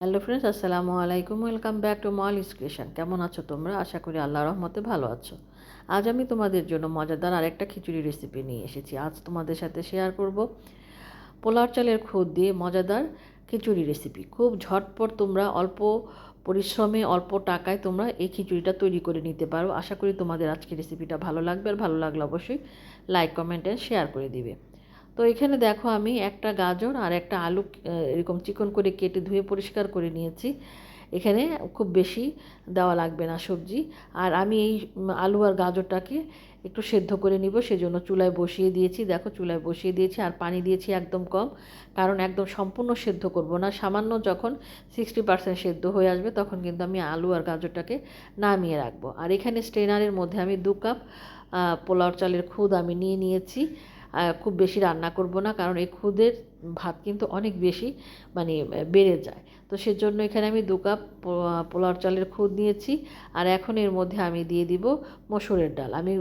Hello friends আসসালামু আলাইকুম welcome back to mall creation কেমন আছো তোমরা? আশা করি আল্লাহ রহমতে ভালো আছো। আজ আমি তোমাদের জন্য মজাদার আরেকটা খিচুড়ি রেসিপি নিয়ে এসেছি। আজ তোমাদের সাথে শেয়ার করব পোলার চালের খুদ দিয়ে মজাদার খিচুড়ি রেসিপি খুব ঝটপট তোমরা অল্প পরিশ্রমে, অল্প টাকায় তোমরা এই খিচুড়িটা তৈরি করে নিতে পারো। আশা করি তোমাদের আজকে রেসিপিটা ভালো লাগবে। আর ভালো লাগলে অবশ্যই লাইক কমেন্ট অ্যান্ড শেয়ার করে দিবে। তো এখানে দেখো আমি একটা গাজর আর একটা আলু এরকম চিকন করে কেটে ধুয়ে পরিষ্কার করে নিয়েছি। এখানে খুব বেশি দেওয়া লাগবে না সবজি। আর আমি এই আলু আর গাজরটাকে একটু সেদ্ধ করে নিব, সেজন্য চুলায় বসিয়ে দিয়েছি। দেখো চুলায় বসিয়ে দিয়েছি আর পানি দিয়েছি একদম কম, কারণ একদম সম্পূর্ণ সেদ্ধ করব না। সামান্য যখন সিক্সটি পার্সেন্ট সেদ্ধ হয়ে আসবে, তখন কিন্তু আমি আলু আর গাজরটাকে নামিয়ে রাখব। আর এখানে স্ট্রেনারের মধ্যে আমি দু কাপ পোলাও চালের খুদ আমি নিয়ে নিয়েছি। খুব বেশি রান্না করব না কারণ এই খুদের ভাত কিন্তু অনেক বেশি মানে বেড়ে যায়। তো সেজন্য এখানে আমি দু কাপ পোলার চালের খুদ নিয়েছি, আর এখন এর মধ্যে আমি দিয়ে দিব মসুরের ডাল। আমি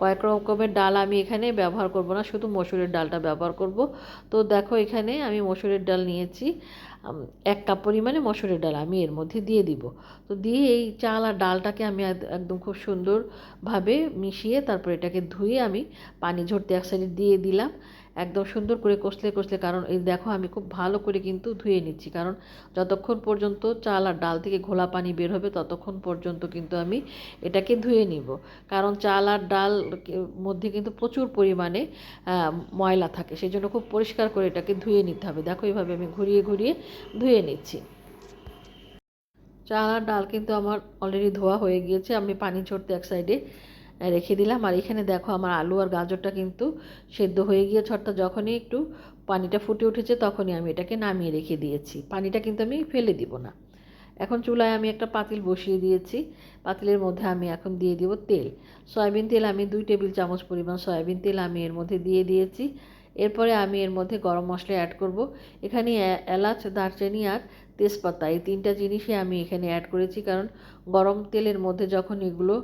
কয়েক রকমের ডাল আমি এখানে ব্যবহার করব না, শুধু মসুরের ডালটা ব্যবহার করব। তো দেখো এখানে আমি মসুরের ডাল নিয়েছি এক কাপ পরিমাণে মসুরের ডাল আমি এর মধ্যে দিয়ে দিব। তো দিয়ে এই চাল আর ডালটাকে আমি একদম খুব সুন্দরভাবে মিশিয়ে তারপর এটাকে ধুয়ে আমি পানি ঝরতে এক সাইডে দিয়ে দিলাম। একদম সুন্দর করে কষলে কষলে কারণ এই দেখো আমি খুব ভালো করে কিন্তু ধুয়ে নিচ্ছি। কারণ যতক্ষণ পর্যন্ত চাল আর ডাল থেকে ঘোলা পানি বের হবে, ততক্ষণ পর্যন্ত কিন্তু আমি এটাকে ধুয়ে নিব। কারণ চাল আর ডাল মধ্যে কিন্তু প্রচুর পরিমাণে ময়লা থাকে। সেই জন্য খুব পরিষ্কার করে এটাকে ধুয়ে নিতে হবে। দেখো এইভাবে আমি ঘুরিয়ে ঘুরিয়ে ধুয়ে নিচ্ছি। চাল আর ডাল কিন্তু আমার অলরেডি ধোয়া হয়ে গিয়েছে। আমি পানি ঝরতে এক সাইডে রেখে দিলাম। আর এখানে দেখো আমার আলু আর গাজরটা কিন্তু সেদ্ধ হয়ে গিয়েছে। অর্থাৎ যখনই একটু পানিটা ফুটে উঠেছে, তখনই আমি এটাকে নামিয়ে রেখে দিয়েছি। পানিটা কিন্তু আমি ফেলে দিব না। এখন চুলায় আমি একটা পাতিল বসিয়ে দিয়েছি। পাতিলের মধ্যে আমি এখন দিয়ে দিব তেল। সয়াবিন তেল আমি দুই টেবিল চামচ পরিমাণ সয়াবিন তেল আমি এর মধ্যে দিয়ে দিয়েছি। এরপরে আমি এর মধ্যে গরম মশলা অ্যাড করব। এখানে এলাচ, দারচিনি আর তেজপাতা। এই তিনটা জিনিসই আমি এখানে অ্যাড করেছি, কারণ গরম তেলের মধ্যে যখন এগুলো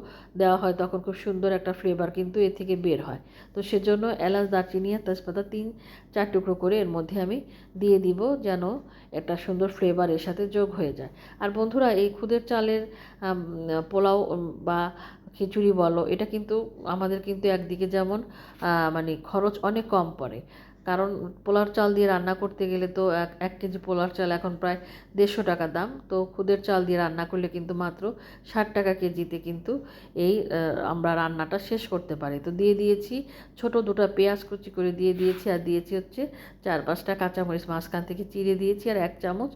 দেওয়া হয়, তখন খুব সুন্দর একটা ফ্লেভার কিন্তু এ থেকে বের হয়। তো সেজন্য এলাচ, দারচিনি আর তেজপাতা তিন, চার টুকরো করে এর মধ্যে আমি দিয়ে দিব যেন একটা সুন্দর ফ্লেভার এর সাথে যোগ হয়ে যায়। আর বন্ধুরা, এই খুদের চালের পোলাও বা খিচুড়ি বলো, এটা কিন্তু আমাদের কিন্তু একদিকে যেমন মানে খরচ অনেক কম পড়ে। কারণ পোলার চাল দিয়ে রান্না করতে গেলে তো এক এক কেজি পোলার চাল এখন প্রায় দেড়শো টাকা দাম। তো খুদের চাল দিয়ে রান্না করলে কিন্তু মাত্র ষাট টাকা কেজিতে কিন্তু এই আমরা রান্নাটা শেষ করতে পারি। তো দিয়ে দিয়েছি ছোট দুটো পেঁয়াজ কুচি করে দিয়ে দিয়েছি আর দিয়েছি হচ্ছে চার পাঁচটা কাঁচামরিচ, মাঝখান থেকে চিড়ে দিয়েছি আর এক চামচ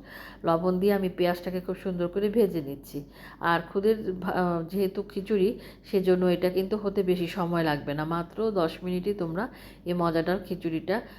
লবণ দিয়ে আমি পেঁয়াজটাকে খুব সুন্দর করে ভেজে নিচ্ছি। আর খুদের যেহেতু খিচুড়ি সেজন্য এটা কিন্তু হতে বেশি সময় লাগবে না। মাত্র দশ মিনিটই তোমরা এই মজাটার খিচুড়িটা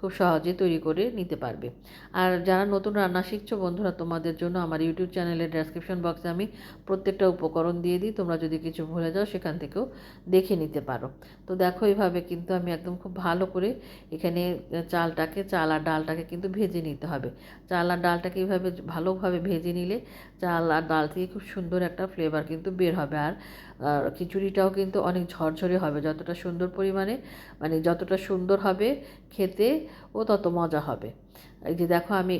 খুব সহজে তৈরি করে নিতে পারবে। আর যারা নতুন রান্না শিখছো বন্ধুরা, তোমাদের জন্য আমার ইউটিউব চ্যানেলের ডেসক্রিপশন বক্সে আমি প্রত্যেকটা উপকরণ দিয়ে দিই। তোমরা যদি কিছু ভুলে যাও, সেখান থেকেও দেখে নিতে পারো। তো দেখো এইভাবে কিন্তু আমি একদম খুব ভালো করে এখানে চালটাকে, চাল আর ডালটাকে কিন্তু ভেজে নিতে হবে। চাল আর ডালটাকে এইভাবে ভালোভাবে ভেজে নিলে চাল আর ডাল থেকে খুব সুন্দর একটা ফ্লেভার কিন্তু বের হবে। আর খিচুড়িটাও কিন্তু অনেক ঝরঝরে হবে। যতটা সুন্দর পরিমাণে মানে যতটা সুন্দর হবে খেতে ও তত মজা হবে। এই যে দেখো আমি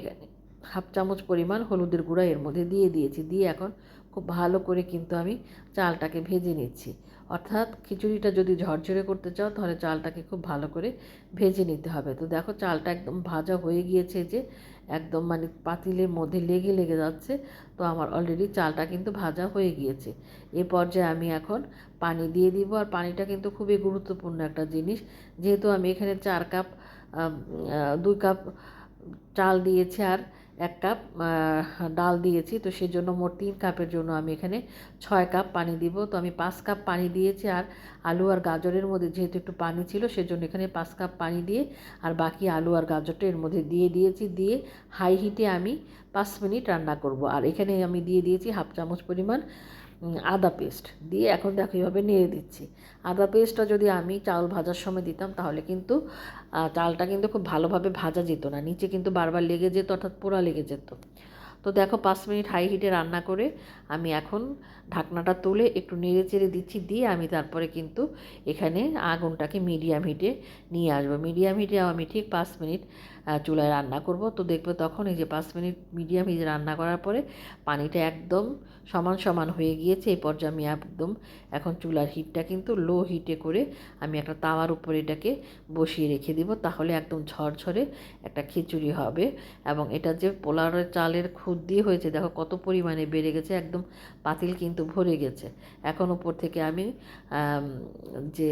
হাফ চামচ পরিমাণ হলুদের গুঁড়া এর মধ্যে দিয়ে দিয়েছি। দিয়ে এখন খুব ভালো করে কিন্তু আমি চালটাকে ভেজে নিচ্ছি। অর্থাৎ খিচুড়িটা যদি ঝরঝরে করতে চাও তাহলে চালটাকে খুব ভালো করে ভেজে নিতে হবে। তো দেখো চালটা একদম ভাজা হয়ে গিয়েছে যে একদম মানে পাতিলের মধ্যে লেগে লেগে যাচ্ছে। তো আমার অলরেডি চালটা কিন্তু ভাজা হয়ে গিয়েছে। এ পর্যায়ে আমি এখন পানি দিয়ে দিব। আর পানিটা কিন্তু খুবই গুরুত্বপূর্ণ একটা জিনিস। যেহেতু আমি এখানে চার কাপ দুই কাপ চাল দিয়েছি আর এক কাপ ডাল দিয়েছি। তো সেই জন্য মোট তিন কাপের জন্য আমি এখানে ছয় কাপ পানি দিব। তো আমি পাঁচ কাপ পানি দিয়েছি আর আলু আর গাজরের মধ্যে যেহেতু একটু পানি ছিল, সেজন্য এখানে পাঁচ কাপ পানি দিয়ে আর বাকি আলু আর গাজরটা এর মধ্যে দিয়ে দিয়েছি। দিয়ে হাই হিটে আমি পাঁচ মিনিট রান্না করব। আর এখানে আমি দিয়ে দিয়েছি হাফ চামচ পরিমাণ আদা পেস্ট দিয়ে এখন দেখো এইভাবে নেড়ে দিচ্ছি। আদা পেস্টটা যদি আমি চাল ভাজার সময় দিতাম তাহলে কিন্তু চালটা কিন্তু খুব ভালোভাবে ভাজা যেত না। নিচে কিন্তু বারবার লেগে যেত, অর্থাৎ পোড়া লেগে যেত। তো দেখো পাঁচ মিনিট হাই হিটে রান্না করে আমি এখন ঢাকনাটা তুলে একটু নেড়ে চেড়ে দিচ্ছি, দিয়ে আমি তারপরে কিন্তু এখানে আগুনটাকে মিডিয়াম হিটে নিয়ে আসব। মিডিয়াম হিটে আমি ঠিক পাঁচ মিনিট চুলায় রান্না করব। তো দেখবে তখন এই যে পাঁচ মিনিট মিডিয়াম হিটে রান্না করার পরে পানিটা একদম সমান সমান হয়ে গিয়েছে। এই পর্যায়ে আমি একদম এখন চুলার হিটটা কিন্তু লো হিটে করে আমি একটা তাওয়ার উপরে এটাকে বসিয়ে রেখে দিব, তাহলে একদম ঝরঝরে একটা খিচুড়ি হবে। এবং এটা যে পোলারের চালের খুদ দিয়ে হয়েছে। দেখো কত পরিমাণে বেড়ে গেছে, একদম পাতিল কিন্তু ভরে গেছে। এখন উপর থেকে আমি, যে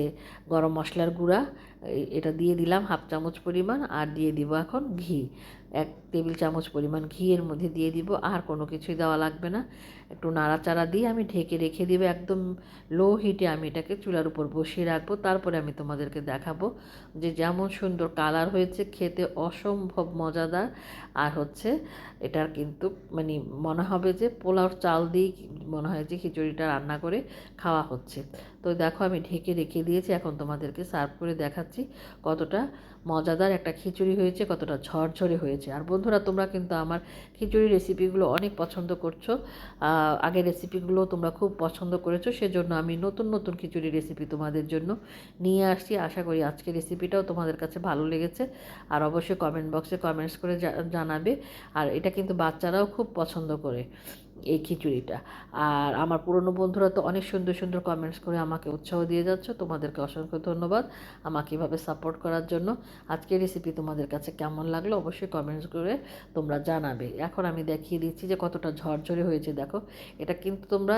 গরম মশলার গুঁড়া এটা দিয়ে দিলাম হাফ চামচ পরিমাণ আর দিয়ে দিব এখন ঘি। এক টেবিল চামচ পরিমাণ ঘি এর মধ্যে দিয়ে দিব, আর কোনো কিছুই দেওয়া লাগবে না। একটু নাড়াচাড়া দিয়ে আমি ঢেকে রেখে দিব, একদম লো হিটে আমি এটাকে চুলার উপর বসিয়ে রাখব। তারপরে আমি তোমাদেরকে দেখাবো যে যেমন সুন্দর কালার হয়েছে, খেতে অসম্ভব মজাদার। আর হচ্ছে এটার কিন্তু মানে মনে হবে যে পোলাও চাল দিয়েই মনে হয় যে খিচুড়িটা রান্না করে খাওয়া হচ্ছে। তো দেখো আমি ঢেকে রেখে দিয়েছি, এখন তোমাদেরকে সার্ভ করে দেখাচ্ছি কতটা মজাদার একটা খিচুড়ি হয়েছে, কতটা ঝরঝরে হয়েছে। আর বন্ধুরা, তোমরা কিন্তু আমার খিচুড়ি রেসিপিগুলো অনেক পছন্দ করছ। আগের রেসিপিগুলো তোমরা খুব পছন্দ করেছ, সেজন্য আমি নতুন নতুন খিচুড়ি রেসিপি তোমাদের জন্য নিয়ে আসছি। আশা করি আজকের রেসিপিটাও তোমাদের কাছে ভালো লেগেছে। আর অবশ্যই কমেন্ট বক্সে কমেন্টস করে জানাবে। আর এটা কিন্তু বাচ্চারাও খুব পছন্দ করে। এই খিচুড়িটা। আর আমার পুরনো বন্ধুরা তো অনেক সুন্দর সুন্দর কমেন্টস করে আমাকে উৎসাহ দিয়ে যাচ্ছ। তোমাদেরকে অসংখ্য ধন্যবাদ আমাকে এভাবে সাপোর্ট করার জন্য। আজকের রেসিপি তোমাদের কাছে কেমন লাগল অবশ্যই কমেন্টস করে তোমরা জানাবে। এখন আমি দেখিয়ে দিচ্ছি যে কতটা ঝরঝরে হয়েছে। দেখো, এটা কিন্তু তোমরা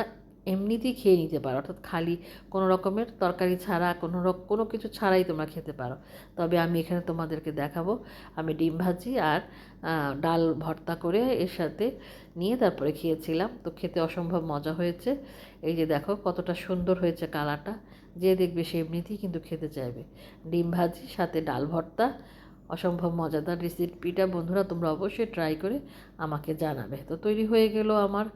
এমনিতেই খেয়ে নিতে পারো। অর্থাৎ খালি কোনো রকমের তরকারি ছাড়া, কোনো কোনো কিছু ছাড়াই তোমরা খেতে পারো। তবে আমি এখানে তোমাদেরকে দেখাবো। আমি ডিম ভাজি আর ডাল ভর্তা করে এর সাথে নিয়ে তারপরে খেয়েছিলাম। তো খেতে অসম্ভব মজা হয়েছে। এই যে দেখো কতটা সুন্দর হয়েছে কালারটা। যে দেখবে সে এমনিতেই কিন্তু খেতে চাইবে। ডিম ভাজি, সাথে ডাল ভর্তা অসম্ভব মজাদার রেসিপিটা বন্ধুরা, তোমরা অবশ্যই ট্রাই করে আমাকে জানাবে। তো তৈরি হয়ে গেল আমার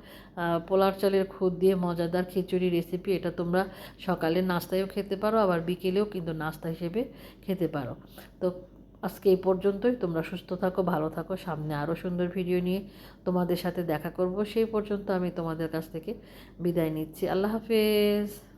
পোলার চালের খুদ দিয়ে মজাদার খিচুড়ি রেসিপি এটা তোমরা সকালে নাস্তায়ও খেতে পারো, আবার বিকেলেও কিন্তু নাস্তা হিসেবে খেতে পারো। তো আজকে এই পর্যন্তই। তোমরা সুস্থ থাকো, ভালো থাকো। সামনে আরও সুন্দর ভিডিও নিয়ে তোমাদের সাথে দেখা করব। সেই পর্যন্ত আমি তোমাদের কাছ থেকে বিদায় নিচ্ছি। আল্লাহ হাফেজ।